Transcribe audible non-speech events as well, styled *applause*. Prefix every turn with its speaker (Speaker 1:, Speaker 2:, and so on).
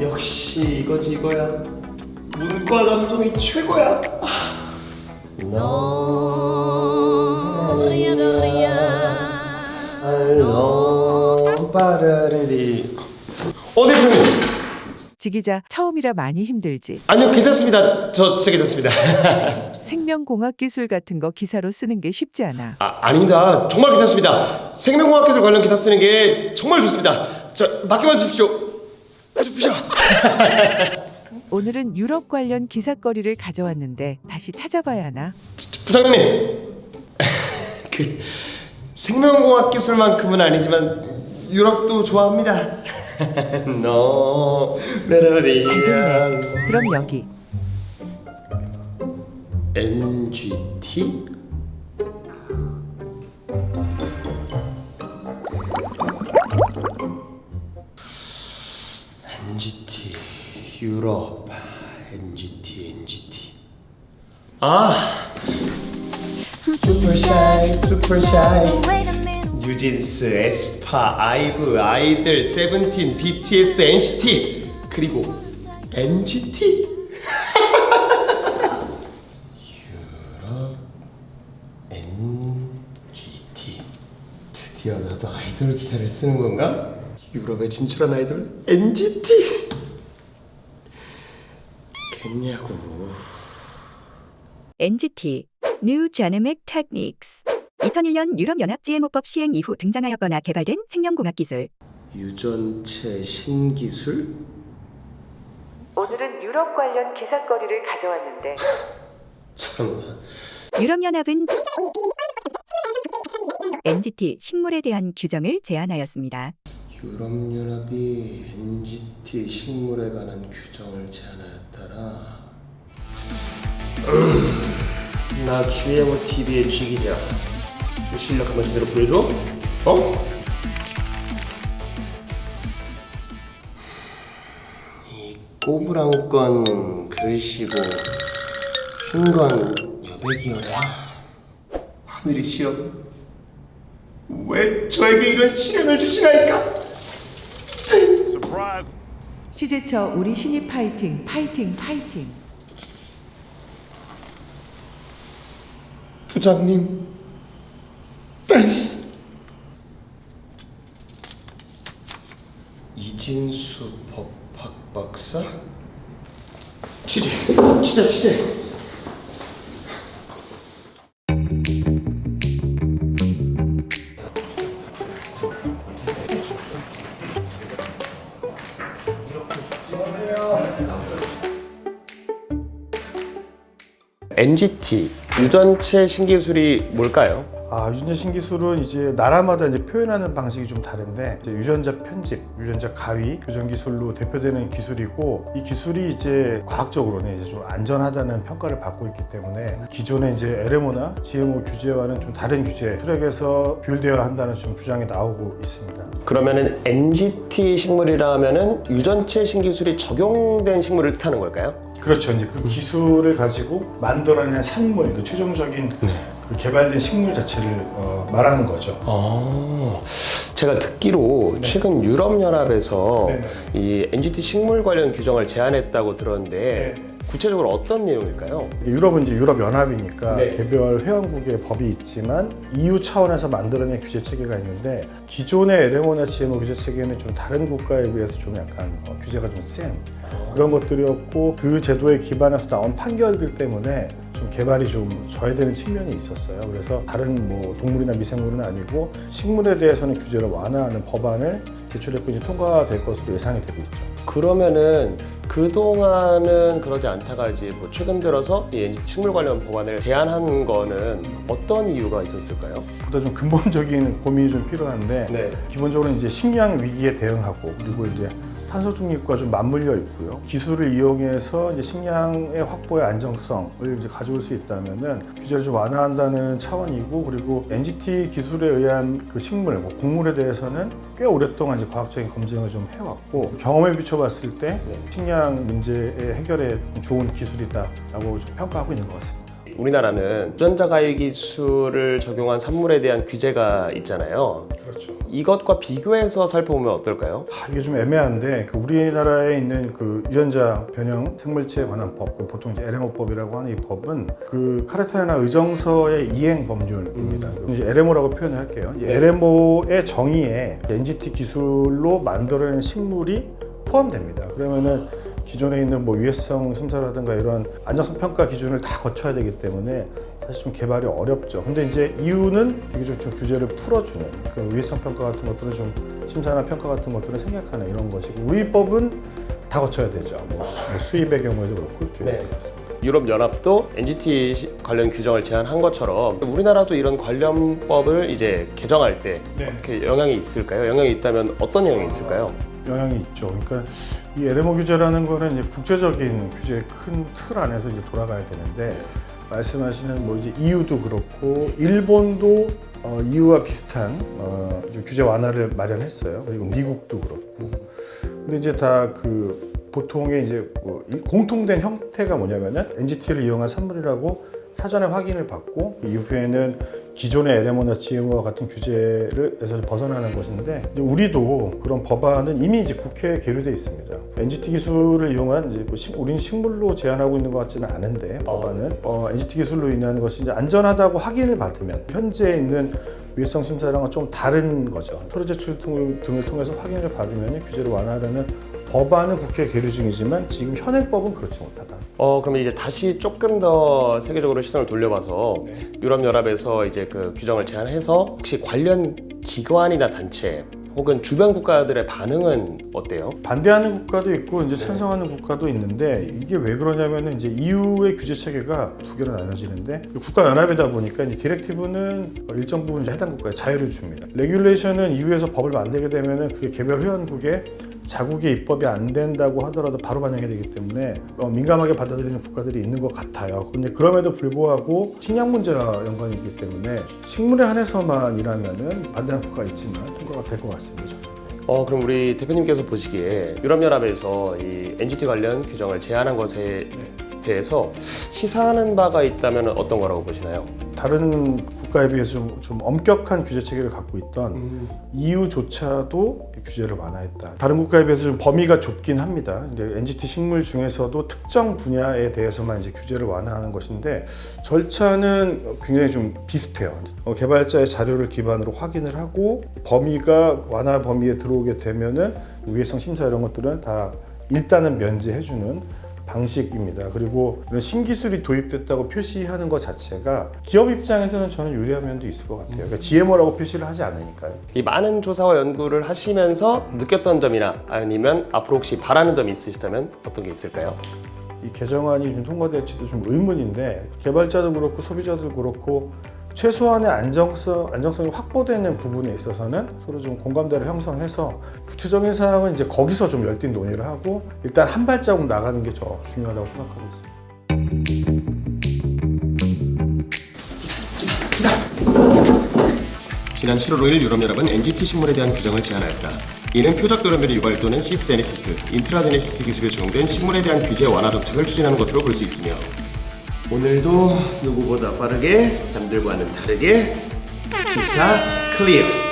Speaker 1: 역시 이거지 이거야. 문과 감성이 최고야. 알로 빠르르리. 어 대표님.
Speaker 2: 지기자 처음이라 많이 힘들지.
Speaker 1: 아니요 괜찮습니다. 저 진짜 괜찮습니다. *laughs*
Speaker 2: 생명공학 기술 같은 거 기사로 쓰는 게 쉽지 않아.
Speaker 1: 아 아닙니다. 정말 괜찮습니다. 생명공학 기술 관련 기사 쓰는 게 정말 좋습니다. 저 맡겨만 주십시오. 주십시오. *laughs*
Speaker 2: 오늘은 유럽 관련 기사거리를 가져왔는데 다시 찾아봐야 하나?
Speaker 1: 부장님. *laughs* 그 생명공학 기술만큼은 아니지만 유럽도 좋아합니다. *laughs* 너
Speaker 2: 됐네. 그럼 여기?
Speaker 1: NGT 유럽 NGT NGT 아 슈퍼샤이 슈퍼샤이. 뉴진스, 에스파, 아이브, 아이들, 세븐틴, BTS, NCT 그리고 NGT *laughs* 유럽 NGT 드디어 나도 아이돌 기사를 쓰는 건가? 유럽에 진출한 아이돌 NGT 됐냐고.
Speaker 3: NGT New Genomic Techniques. 2001년 유럽연합 GMO법 시행 이후 등장하였거나 개발된 생명공학 기술.
Speaker 1: 유전체 신기술?
Speaker 2: 오늘은 유럽 관련 기사거리를 가져왔는데.
Speaker 1: 참나.
Speaker 3: 유럽연합은 NGT 식물에 대한 규정을 제안하였습니다.
Speaker 1: 유럽연합이 NGT 식물에 관한 규정을 제안하였다라. 음, 나 GMO TV의 쥐기자. 그 실력 한번 제대로 보여줘. 어? 이 꼬부랑 건 글씨고 흰건 여백이어라. 하늘이 시여. 왜 저에게 이런 시련을 주시나이까?
Speaker 2: 취재처 우리 신입 파이팅 파이팅 파이팅.
Speaker 1: 부장님. 이진수 법학 박사? 취재, 취재, 취재. NGT 유전체 신기술이 뭘까요?
Speaker 4: 아, 유전자 신기술은 이제 나라마다 이제 표현하는 방식이 좀 다른데 이제 유전자 편집, 유전자 가위, 교정 기술로 대표되는 기술이고 이 기술이 이제 과학적으로는 이제 좀 안전하다는 평가를 받고 있기 때문에 기존의 이제 LMO나 GMO 규제와는 좀 다른 규제 트랙에서 비율되어야 한다는 좀 주장이 나오고 있습니다.
Speaker 1: 그러면은 NGT 식물이라면은 유전체 신기술이 적용된 식물을 뜻하는 걸까요?
Speaker 4: 그렇죠. 이제 그 기술을 가지고 만들어낸 산물, 그 최종적인 그 개발된 식물 자체를 어, 말하는 거죠.
Speaker 1: 아, 제가 듣기로 최근 유럽연합에서
Speaker 4: 네네.
Speaker 1: 이 NGT 식물 관련 규정을 제안했다고 들었는데
Speaker 4: 네네.
Speaker 1: 구체적으로 어떤 내용일까요?
Speaker 4: 유럽은 이제 유럽 연합이니까
Speaker 1: 네.
Speaker 4: 개별 회원국의 법이 있지만 EU 차원에서 만들어낸 규제 체계가 있는데 기존의 LMO나 GMO 규제 체계는 좀 다른 국가에 비해서 좀 약간 어, 규제가 좀센 그런 것들이었고 그 제도에 기반해서 나온 판결들 때문에 좀 개발이 좀 저해되는 측면이 있었어요. 그래서 다른 뭐 동물이나 미생물은 아니고 식물에 대해서는 규제를 완화하는 법안을 제출했고 이제 통과될 것으로 예상이 되고 있죠.
Speaker 1: 그러면은 그동안은 그러지 않다가 이제 뭐 최근 들어서 이 NGT 식물 관련 법안을 제안한 거는 어떤 이유가 있었을까요?
Speaker 4: 보다 좀 근본적인 고민이 좀 필요한데
Speaker 1: 네.
Speaker 4: 기본적으로 이제 식량 위기에 대응하고 그리고 이제 탄소 중립과 좀 맞물려 있고요. 기술을 이용해서 이제 식량의 확보의 안정성을 이제 가져올 수 있다면은 규제를 좀 완화한다는 차원이고 그리고 NGT 기술에 의한 그 식물, 뭐 곡물에 대해서는 꽤 오랫동안 이제 과학적인 검증을 좀 해왔고 경험에 비춰봤을 때 식량 문제의 해결에 좋은 기술이다라고 좀 평가하고 있는 것 같습니다.
Speaker 1: 우리나라는 유전자 가위 기술을 적용한 산물에 대한 규제가 있잖아요.
Speaker 4: 그렇죠.
Speaker 1: 이것과 비교해서 살펴보면 어떨까요?
Speaker 4: 아, 이게 좀 애매한데 그 우리나라에 있는 그 유전자 변형 생물체에 관한 법, 그 보통 이제 LMO법이라고 하는 이 법은 그 카르타헤나 의정서의 이행 법률입니다. 이제 LMO라고 표현을 할게요. 이 LMO의 정의에 NGT 기술로 만들어낸 식물이 포함됩니다. 그러면은 기존에 있는 뭐 유해성 심사라든가 이런 안정성 평가 기준을 다 거쳐야 되기 때문에 사실 좀 개발이 어렵죠. 근데 이제 이유는 이게 좀, 좀 규제를 풀어주는 그 유해성 평가 같은 것들은 좀 심사나 평가 같은 것들을 생략하는 이런 것이고 우리 법은 다 거쳐야 되죠. 뭐, 수, 뭐 수입의 경우에도 그렇고 좀
Speaker 1: 네.
Speaker 4: 그렇습니다.
Speaker 1: 유럽 연합도 NGT 시- 관련 규정을 제한한 것처럼 우리나라도 이런 관련법을 이제 개정할 때
Speaker 4: 네.
Speaker 1: 어떻게 영향이 있을까요? 영향이 있다면 어떤 영향이 있을까요?
Speaker 4: 영향이 있죠. 그러니까 이 LMO 규제라는 거는 이제 국제적인 규제의 큰 틀 안에서 이제 돌아가야 되는데 말씀하시는 뭐 이제 EU도 그렇고 일본도 어, EU와 비슷한 어, 좀 규제 완화를 마련했어요. 그리고 미국도 그렇고. 근데 이제 다 그 보통의 이제 뭐 이- 공통된 형태가 뭐냐면은 NGT를 이용한 산물이라고 사전에 확인을 받고 그 이후에는 기존의 LMO나 GMO와 같은 규제를에서 벗어나는 것인데 이제 우리도 그런 법안은 이미 이제 국회에 계류돼 있습니다. NGT 기술을 이용한 이제 뭐 식- 우리는 식물로 제한하고 있는 것 같지는 않은데 법안은 어, NGT 기술로 인한 것이 이제 안전하다고 확인을 받으면 현재 있는 위해성 심사랑은 좀 다른 거죠. 서류 제출 등을, 등을 통해서 확인을 받으면 규제를 완화하려는 법안은 국회 계류 중이지만 지금 현행법은 그렇지 못하다.
Speaker 1: 어 그러면 이제 다시 조금 더 세계적으로 시선을 돌려봐서
Speaker 4: 네.
Speaker 1: 유럽 연합에서 이제 그 규정을 제한해서 혹시 관련 기관이나 단체 혹은 주변 국가들의 반응은 어때요?
Speaker 4: 반대하는 국가도 있고 이제 찬성하는 국가도 있는데 이게 왜 그러냐면은 이제 EU의 규제 체계가 두 개로 나눠지는데 국가 연합이다 보니까 이제 디렉티브는 일정 부분 이제 해당 국가에 자유를 줍니다. 레귤레이션은 EU에서 법을 만들게 되면은 그게 개별 회원국에 자국의 입법이 안 된다고 하더라도 바로 반영이 되기 때문에 어, 민감하게 받아들이는 국가들이 있는 것 같아요. 근데 그럼에도 불구하고 식량 문제와 연관이 있기 때문에 식물에 한해서만 일하면은 반대하는 국가가 있지만 통과가 될 것 같 습니다. 저는.
Speaker 1: 어 그럼 우리 대표님께서 보시기에 유럽 연합에서 이 NGT 관련 규정을 제한한 것에 대해서 시사하는 바가 있다면 어떤 거라고 보시나요?
Speaker 4: 다른 국가에 비해서 좀, 좀 엄격한 규제 체계를 갖고 있던 EU조차도 규제를 완화했다. 다른 국가에 비해서 좀 범위가 좁긴 합니다. 이제 NGT 식물 중에서도 특정 분야에 대해서만 이제 규제를 완화하는 것인데 절차는 굉장히 좀 비슷해요. 어, 개발자의 자료를 기반으로 확인을 하고 범위가 완화 범위에 들어오게 되면은 위해성 심사 이런 것들은 다 일단은 면제해주는 방식입니다. 그리고 이런 신기술이 도입됐다고 표시하는 것 자체가 기업 입장에서는 저는 유리한 면도 있을 것 같아요. 그러니까 GMO라고 표시를 하지 않으니까요.
Speaker 1: 이 많은 조사와 연구를 하시면서 느꼈던 점이나 아니면 앞으로 혹시 바라는 점이 있으시다면 어떤 게 있을까요?
Speaker 4: 이 개정안이 좀 통과될지도 좀 의문인데 개발자도 그렇고 소비자도 그렇고 최소한의 안정성, 안정성이 확보되는 부분에 있어서는 서로 좀 공감대를 형성해서 구체적인 사항은 이제 거기서 좀 열띤 논의를 하고 일단 한 발자국 나가는 게더 중요하다고 생각하고 있습니다.
Speaker 1: 지난 7월 5일 유럽연합은 NGT 식물에 대한 규정을 제한하였다. 이는 표적 도련변의 유발 또는 시스제네시스, 인트라제네시스 기술에 적용된 식물에 대한 규제 완화 정책을 추진하는 것으로 볼 수 있으며 오늘도 누구보다 빠르게 남들과는 다르게 기사 클리어